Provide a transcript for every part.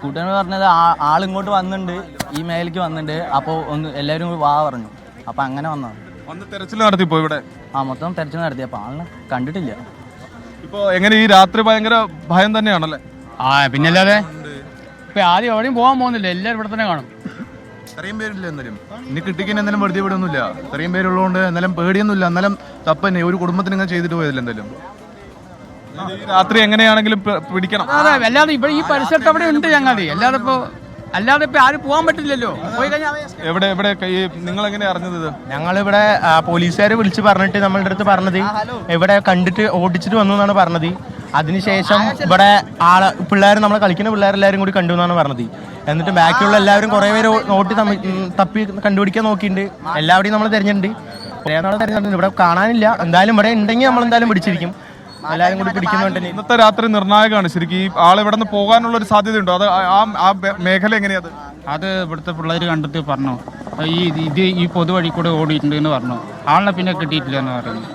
കൂട്ടുകാർ പറഞ്ഞത് ആ- ആളിങ്ങോട്ട് വന്നിട്ടുണ്ട് ഈ മേലേക്ക് വന്നിട്ടുണ്ട് അപ്പോൾ ഒന്ന് എല്ലാവരും കൂടി വാ പറഞ്ഞു. അപ്പോൾ അങ്ങനെ വന്നതാണ് വന്ന് തെരച്ചിൽ നടത്തിപ്പോ ഇവിടെ? ആ മൊത്തം തെരച്ചിൽ നടത്തി. അപ്പോൾ ആളിനെ കണ്ടിട്ടില്ല. ഇപ്പോ എങ്ങനെ ഈ രാത്രി ഭയങ്കര ഭയം തന്നെയാണല്ലേ? ആ പിന്നെ അല്ലാതെ? ഇപ്പൊ ആദ്യം എവിടെയും പോകാൻ പോകുന്നില്ല. എല്ലാവരും ഇവിടെ തന്നെ കാണും. ഇത്രയും പേരില്ല എന്നാലും ഇനി കിട്ടിക്കാൻ എന്തായാലും വെറുതെ വിടൊന്നുമില്ല ഇത്രയും പേരുള്ളതുകൊണ്ട് എന്നാലും പേടിയൊന്നുമില്ല. എന്നാലും തപ്പന്നെ. ഒരു കുടുംബത്തിന് ഇങ്ങനെ ചെയ്തിട്ട് പോയതില്ല എന്തായാലും രാത്രി എങ്ങനെയാണെങ്കിലും പിടിക്കണം. അതെ അല്ലാതെ ഇവിടെ ഈ പരിസരത്ത് അവിടെ ഉണ്ട് ഞങ്ങൾ അല്ലാതെ ഇപ്പൊ അല്ലാതെ ഇപ്പൊ ആരും പോകാൻ പറ്റില്ലല്ലോ. പോയി കഴിഞ്ഞാൽ എവിടെ എവിടെ? നിങ്ങൾ എങ്ങനെ അറിഞ്ഞത്? ഞങ്ങൾ ഇവിടെ പോലീസുകാര് വിളിച്ച് പറഞ്ഞിട്ട് നമ്മളുടെ അടുത്ത് പറഞ്ഞത്. ഇവിടെ കണ്ടിട്ട് ഓടിച്ചിട്ട് വന്നു എന്നാണ് പറഞ്ഞത്. അതിനുശേഷം ഇവിടെ ആൾ പിള്ളേർ നമ്മളെ കളിക്കുന്ന പിള്ളേരെല്ലാവരും കൂടി കണ്ടു എന്നാണ് പറഞ്ഞത്. എന്നിട്ട് ബാക്കിയുള്ള എല്ലാവരും കുറേ പേര് നോട്ടി തപ്പി കണ്ടുപിടിക്കാൻ നോക്കിയിട്ടുണ്ട് എല്ലാവരുടെയും നമ്മൾ തിരഞ്ഞിട്ടുണ്ട്. ഇവിടെ കാണാനില്ല. എന്തായാലും ഇവിടെ ഉണ്ടെങ്കിൽ നമ്മൾ എന്തായാലും പിടിച്ചിരിക്കും. എല്ലാവരും കൂടി പിടിക്കുന്നുണ്ട് ഇന്നത്തെ രാത്രി നിർണായകമാണ്. ശരിക്കും ഈ ആൾ ഇവിടെ നിന്ന് പോകാനുള്ള ഒരു സാധ്യതയുണ്ടോ. അത് ആ- ആ മേഖല എങ്ങനെയാത് അത്? ഇവിടുത്തെ പിള്ളേർ കണ്ടിട്ട് പറഞ്ഞു. ഈ ഇത് ഈ പൊതുവഴി കൂടെ ഓടിയിട്ടുണ്ട് എന്ന് പറഞ്ഞു. ആളിനെ പിന്നെ കിട്ടിയിട്ടില്ല എന്ന് പറയുന്നു.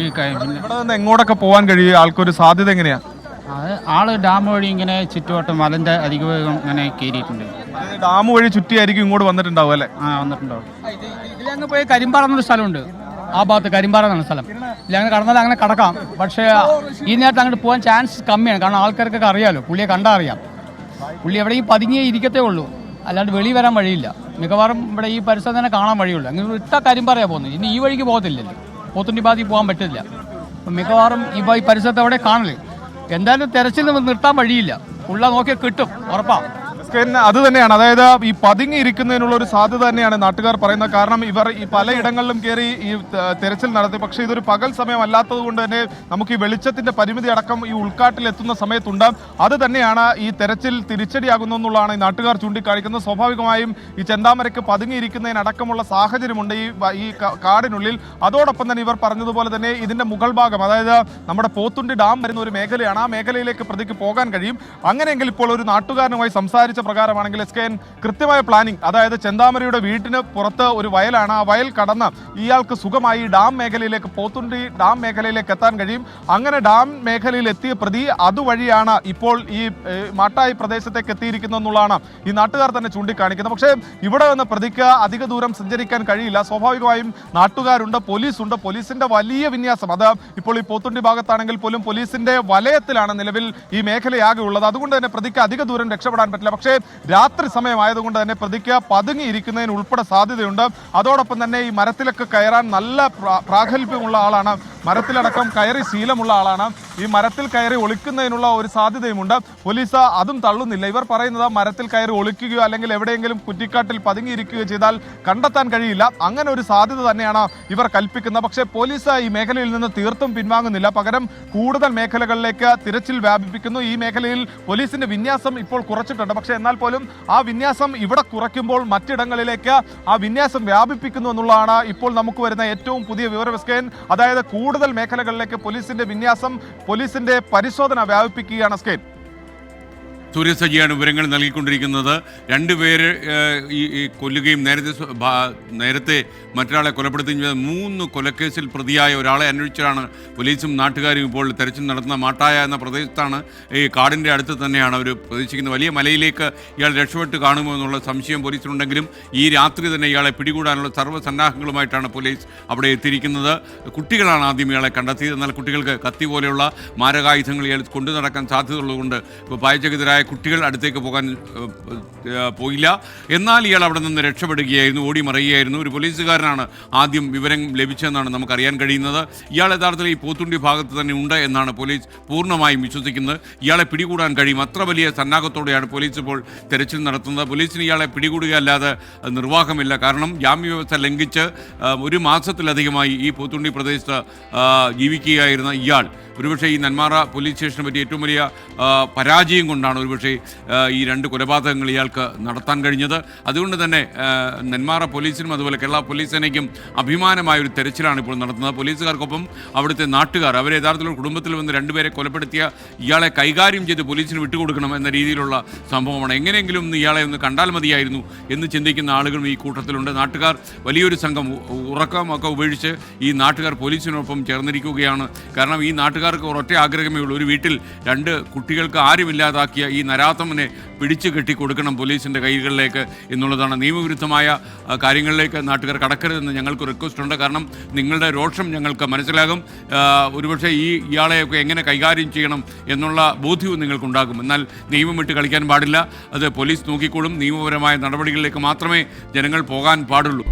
ഈ കാര്യം പിന്നെ ഇവിടെ നിന്ന് എങ്ങോട്ടൊക്കെ പോകാൻ കഴിയും? ആൾക്കൊരു സാധ്യത എങ്ങനെയാ? അത് ആൾ ഡാം വഴി ഇങ്ങനെ ചുറ്റുവട്ടം മലന്റെ അധികവേഗം ഇങ്ങനെ കയറിയിട്ടുണ്ട്. അതായത് ഡാം വഴി ചുറ്റിയായിരിക്കും ഇങ്ങോട്ട് വന്നിട്ടുണ്ടാവും അല്ലേ? ആ വന്നിട്ടുണ്ടാവും. ഇതിലങ്ങ് പോയി കരിമ്പാറ എന്നൊരു സ്ഥലമുണ്ട്. ആ ഭാഗത്ത് കരിമ്പാറ എന്നാണ് സ്ഥലം. ഇല്ല അങ്ങനെ കടന്നാൽ അങ്ങനെ കടക്കാം. പക്ഷേ ഈ നേരത്തെ അങ്ങോട്ട് പോകാൻ ചാൻസ് കമ്മിയാണ്. കാരണം ആൾക്കാർക്കൊക്കെ അറിയാമല്ലോ പുള്ളിയെ കണ്ടാൽ അറിയാം. പുള്ളി എവിടെയും പതുങ്ങിയേ ഇരിക്കത്തേ ഉള്ളൂ. അല്ലാണ്ട് വെളി വരാൻ വഴിയില്ല. മിക്കവാറും ഇവിടെ ഈ പരിസരം തന്നെ കാണാൻ വഴിയുള്ളൂ. അങ്ങനെ ഇട്ട കരിമ്പാറയാണ് പോകുന്നത്. ഇനി ഈ വഴിക്ക് പോകത്തില്ലല്ലോ. പോത്തുണ്ടി ബാധി പോകാൻ പറ്റില്ല. അപ്പം മിക്കവാറും ഈ പരിസരത്ത് അവിടെ കാണൽ. എന്തായാലും തെരച്ചിൽ നിർത്താൻ വഴിയില്ല. ഉള്ള നോക്കിയാൽ കിട്ടും ഉറപ്പാണ് അത് തന്നെയാണ്. അതായത് ഈ പതുങ്ങി ഇരിക്കുന്നതിനുള്ള ഒരു സാധ്യത തന്നെയാണ് നാട്ടുകാർ പറയുന്നത്. കാരണം ഇവർ ഈ പലയിടങ്ങളിലും കയറി ഈ തെരച്ചിൽ നടത്തി. പക്ഷേ ഇതൊരു പകൽ സമയം അല്ലാത്തത് കൊണ്ട് തന്നെ നമുക്ക് ഈ വെളിച്ചത്തിന്റെ പരിമിതി അടക്കം ഈ ഉൾക്കാട്ടിൽ എത്തുന്ന സമയത്തുണ്ട്. അത് തന്നെയാണ് ഈ തെരച്ചിൽ തിരിച്ചടിയാകുന്നു എന്നുള്ളതാണ് ഈ നാട്ടുകാർ ചൂണ്ടിക്കാണിക്കുന്നത്. സ്വാഭാവികമായും ഈ ചെന്താമരയ്ക്ക് പതുങ്ങിയിരിക്കുന്നതിനടക്കമുള്ള സാഹചര്യമുണ്ട് ഈ ഈ കാടിനുള്ളിൽ. അതോടൊപ്പം തന്നെ ഇവർ പറഞ്ഞതുപോലെ തന്നെ ഇതിന്റെ മുകൾ ഭാഗം അതായത് നമ്മുടെ പോത്തുണ്ടി ഡാം വരുന്ന ഒരു മേഖലയാണ്. ആ മേഖലയിലേക്ക് പ്രതിക്ക് പോകാൻ കഴിയും. അങ്ങനെയെങ്കിൽ ഇപ്പോൾ ഒരു നാട്ടുകാരനുമായി സംസാരിച്ച പ്രകാരമാണെങ്കിൽ എസ് കെ എൻ കൃത്യമായ പ്ലാനിംഗ് അതായത് ചെന്താമരയുടെ വീട്ടിന് പുറത്ത് ഒരു വയലാണ്. ആ വയൽ കടന്ന് ഇയാൾക്ക് സുഖമായി ഡാം മേഖലയിലേക്ക് പോത്തുണ്ടി ഡാം മേഖലയിലേക്ക് എത്താൻ കഴിയും. അങ്ങനെ ഡാം മേഖലയിൽ എത്തിയ പ്രതി അതുവഴിയാണ് ഇപ്പോൾ ഈ മാട്ടായി പ്രദേശത്തേക്ക് എത്തിയിരിക്കുന്നത് എന്നുള്ളതാണ് ഈ നാട്ടുകാർ തന്നെ ചൂണ്ടിക്കാണിക്കുന്നത്. പക്ഷേ ഇവിടെ വന്ന പ്രതിക്ക് അധിക ദൂരം സഞ്ചരിക്കാൻ കഴിയില്ല. സ്വാഭാവികമായും നാട്ടുകാരുണ്ട് പോലീസുണ്ട്. പോലീസിന്റെ വലിയ വിന്യാസം അത് ഇപ്പോൾ ഈ പോത്തുണ്ടി ഭാഗത്താണെങ്കിൽ പോലും പോലീസിന്റെ വലയത്തിലാണ് നിലവിൽ ഈ മേഖലയാകെ ഉള്ളത്. അതുകൊണ്ട് തന്നെ പ്രതിക്ക് അധിക ദൂരം രക്ഷപ്പെടാൻ പറ്റില്ല. പക്ഷേ രാത്രി സമയമായതുകൊണ്ട് തന്നെ പ്രതിക്ക് പതുങ്ങിയിരിക്കുന്നതിന് ഉൾപ്പെടെ സാധ്യതയുണ്ട്. അതോടൊപ്പം തന്നെ ഈ മരത്തിലൊക്കെ കയറാൻ നല്ല പ്രാ- പ്രാഗൽഭ്യമുള്ള ആളാണ് മരത്തിലടക്കം കയറി ശീലമുള്ള ആളാണ്. ഈ മരത്തിൽ കയറി ഒളിക്കുന്നതിനുള്ള ഒരു സാധ്യതയുമുണ്ട്. പോലീസ് അതും തള്ളുന്നില്ല. ഇവർ പറയുന്നത് മരത്തിൽ കയറി ഒളിക്കുകയോ അല്ലെങ്കിൽ എവിടെയെങ്കിലും കുറ്റിക്കാട്ടിൽ പതുങ്ങിയിരിക്കുകയോ ചെയ്താൽ കണ്ടെത്താൻ കഴിയില്ല. അങ്ങനെ ഒരു സാധ്യത തന്നെയാണ് ഇവർ കൽപ്പിക്കുന്നത്. പക്ഷേ പോലീസ് ഈ മേഖലയിൽ നിന്ന് തീർത്തും പിൻവാങ്ങുന്നില്ല. പകരം കൂടുതൽ മേഖലകളിലേക്ക് തിരച്ചിൽ വ്യാപിപ്പിക്കുന്നു. ഈ മേഖലയിൽ പോലീസിന്റെ വിന്യാസം ഇപ്പോൾ കുറച്ചിട്ടുണ്ട്. പക്ഷേ എന്നാൽ പോലും ആ വിന്യാസം ഇവിടെ കുറയ്ക്കുമ്പോൾ മറ്റിടങ്ങളിലേക്ക് ആ വിന്യാസം വ്യാപിപ്പിക്കുന്നു എന്നുള്ളതാണ് ഇപ്പോൾ നമുക്ക് വരുന്ന ഏറ്റവും പുതിയ വിവരവിസ്കയൻ. അതായത് കൂടുതൽ മേഖലകളിലേക്ക് പോലീസിന്റെ വിന്യാസം പോലീസിന്റെ പരിശോധന വ്യാപിപ്പിക്കുകയാണ് സ്കെയിൻ സൂര്യസജിയാണ് വിവരങ്ങൾ നൽകിക്കൊണ്ടിരിക്കുന്നത്. രണ്ടുപേര് ഈ കൊല്ലുകയും നേരത്തെ നേരത്തെ മറ്റൊരാളെ കൊലപ്പെടുത്തുകയും ചെയ്ത മൂന്ന് കൊലക്കേസിൽ പ്രതിയായ ഒരാളെ അന്വേഷിച്ചാണ് പോലീസും നാട്ടുകാരും ഇപ്പോൾ തെരച്ചിൽ നടത്തുന്ന മാട്ടായ എന്ന പ്രദേശത്താണ്. ഈ കാടിന്റെ അടുത്ത് തന്നെയാണ് അവർ പ്രതീക്ഷിക്കുന്നത്. വലിയ മലയിലേക്ക് ഇയാൾ രക്ഷപ്പെട്ട് കാണുമോ എന്നുള്ള സംശയം പോലീസിനുണ്ടെങ്കിലും ഈ രാത്രി തന്നെ ഇയാളെ പിടികൂടാനുള്ള സർവസന്നാഹങ്ങളുമായിട്ടാണ് പോലീസ് അവിടെ എത്തിയിരിക്കുന്നത്. കുട്ടികളാണ് ആദ്യം ഇയാളെ കണ്ടെത്തിയത്. എന്നാൽ കുട്ടികൾക്ക് കത്തി പോലെയുള്ള മാരകായുധങ്ങൾ ഇയാൾ കൊണ്ടു നടക്കാൻ സാധ്യതയുള്ളതുകൊണ്ട് ഇപ്പോൾ പായചകിതരായ കുട്ടികൾ അടുത്തേക്ക് പോകാൻ പോയില്ല. എന്നാൽ ഇയാൾ അവിടെ നിന്ന് രക്ഷപ്പെടുകയായിരുന്നു ഓടി മറയുകയായിരുന്നു. ഒരു പോലീസുകാരനാണ് ആദ്യം വിവരം ലഭിച്ചതെന്നാണ് നമുക്കറിയാൻ കഴിയുന്നത്. ഇയാൾ യഥാർത്ഥത്തിൽ ഈ പോത്തുണ്ടി ഭാഗത്ത് തന്നെ ഉണ്ട് എന്നാണ് പോലീസ് പൂർണമായും വിശ്വസിക്കുന്നത്. ഇയാളെ പിടികൂടാൻ കഴിയും. അത്ര വലിയ സന്നാഹത്തോടെയാണ് പോലീസ് ഇപ്പോൾ തെരച്ചിൽ നടത്തുന്നത്. പോലീസിന് ഇയാളെ പിടികൂടുകയല്ലാതെ നിർവാഹമില്ല. കാരണം ജാമ്യ വ്യവസ്ഥ ലംഘിച്ച് ഒരു മാസത്തിലധികമായി ഈ പോത്തുണ്ടി പ്രദേശത്ത് ജീവിക്കുകയായിരുന്ന ഇയാൾ ഒരുപക്ഷെ ഈ നന്മാറ പോലീസ് സ്റ്റേഷനെ പറ്റി ഏറ്റവും വലിയ പരാജയം കൊണ്ടാണ് ഒരുപക്ഷെ ഈ രണ്ട് കൊലപാതകങ്ങൾ ഇയാൾക്ക് നടത്താൻ കഴിഞ്ഞത്. അതുകൊണ്ട് തന്നെ നെന്മാറ പോലീസിനും അതുപോലെ കേരള പോലീസ് സേനയ്ക്കും അഭിമാനമായ ഒരു തെരച്ചിലാണ് ഇപ്പോൾ നടത്തുന്നത്. പോലീസുകാർക്കൊപ്പം അവിടുത്തെ നാട്ടുകാർ അവരെ യഥാർത്ഥത്തിൽ കുടുംബത്തിൽ വന്ന് രണ്ടുപേരെ കൊലപ്പെടുത്തിയ ഇയാളെ കൈകാര്യം ചെയ്ത് പോലീസിന് വിട്ടുകൊടുക്കണം എന്ന രീതിയിലുള്ള സംഭവമാണ്. എങ്ങനെയെങ്കിലും ഒന്ന് ഇയാളെ ഒന്ന് കണ്ടാൽ മതിയായിരുന്നു എന്ന് ചിന്തിക്കുന്ന ആളുകളും ഈ കൂട്ടത്തിലുണ്ട്. നാട്ടുകാർ വലിയൊരു സംഘം ഉറക്കമൊക്കെ ഉപേക്ഷിച്ച് ഈ നാട്ടുകാർ പോലീസിനൊപ്പം ചേർന്നിരിക്കുകയാണ്. കാരണം ഈ നാട്ടുകാർക്ക് ഒരൊറ്റ ആഗ്രഹമേ ഉള്ളൂ. ഒരു വീട്ടിൽ രണ്ട് കുട്ടികൾക്ക് ആരുമില്ലാതാക്കിയ ഈ നരാത്തമ്മനെ പിടിച്ചു കെട്ടി കൊടുക്കണം പോലീസിന്റെ കൈകളിലേക്ക് എന്നുള്ളതാണ് നിയമവിരുദ്ധമായ കാര്യങ്ങളിലേക്ക് നാട്ടുകാർ കടക്കരുതെന്ന് ഞങ്ങൾക്ക് റിക്വസ്റ്റ് ഉണ്ട്. കാരണം നിങ്ങളുടെ രോഷം ഞങ്ങൾക്ക് മനസ്സിലാകും. ഒരുപക്ഷെ ഈ ഇയാളെയൊക്കെ എങ്ങനെ കൈകാര്യം ചെയ്യണം എന്നുള്ള ബോധ്യവും നിങ്ങൾക്കുണ്ടാകും. എന്നാൽ നിയമം വിട്ട് കളിക്കാൻ പാടില്ല. അത് പോലീസ് നോക്കിക്കോളും. നിയമപരമായ നടപടികളിലേക്ക് മാത്രമേ ജനങ്ങൾ പോകാൻ പാടുള്ളൂ.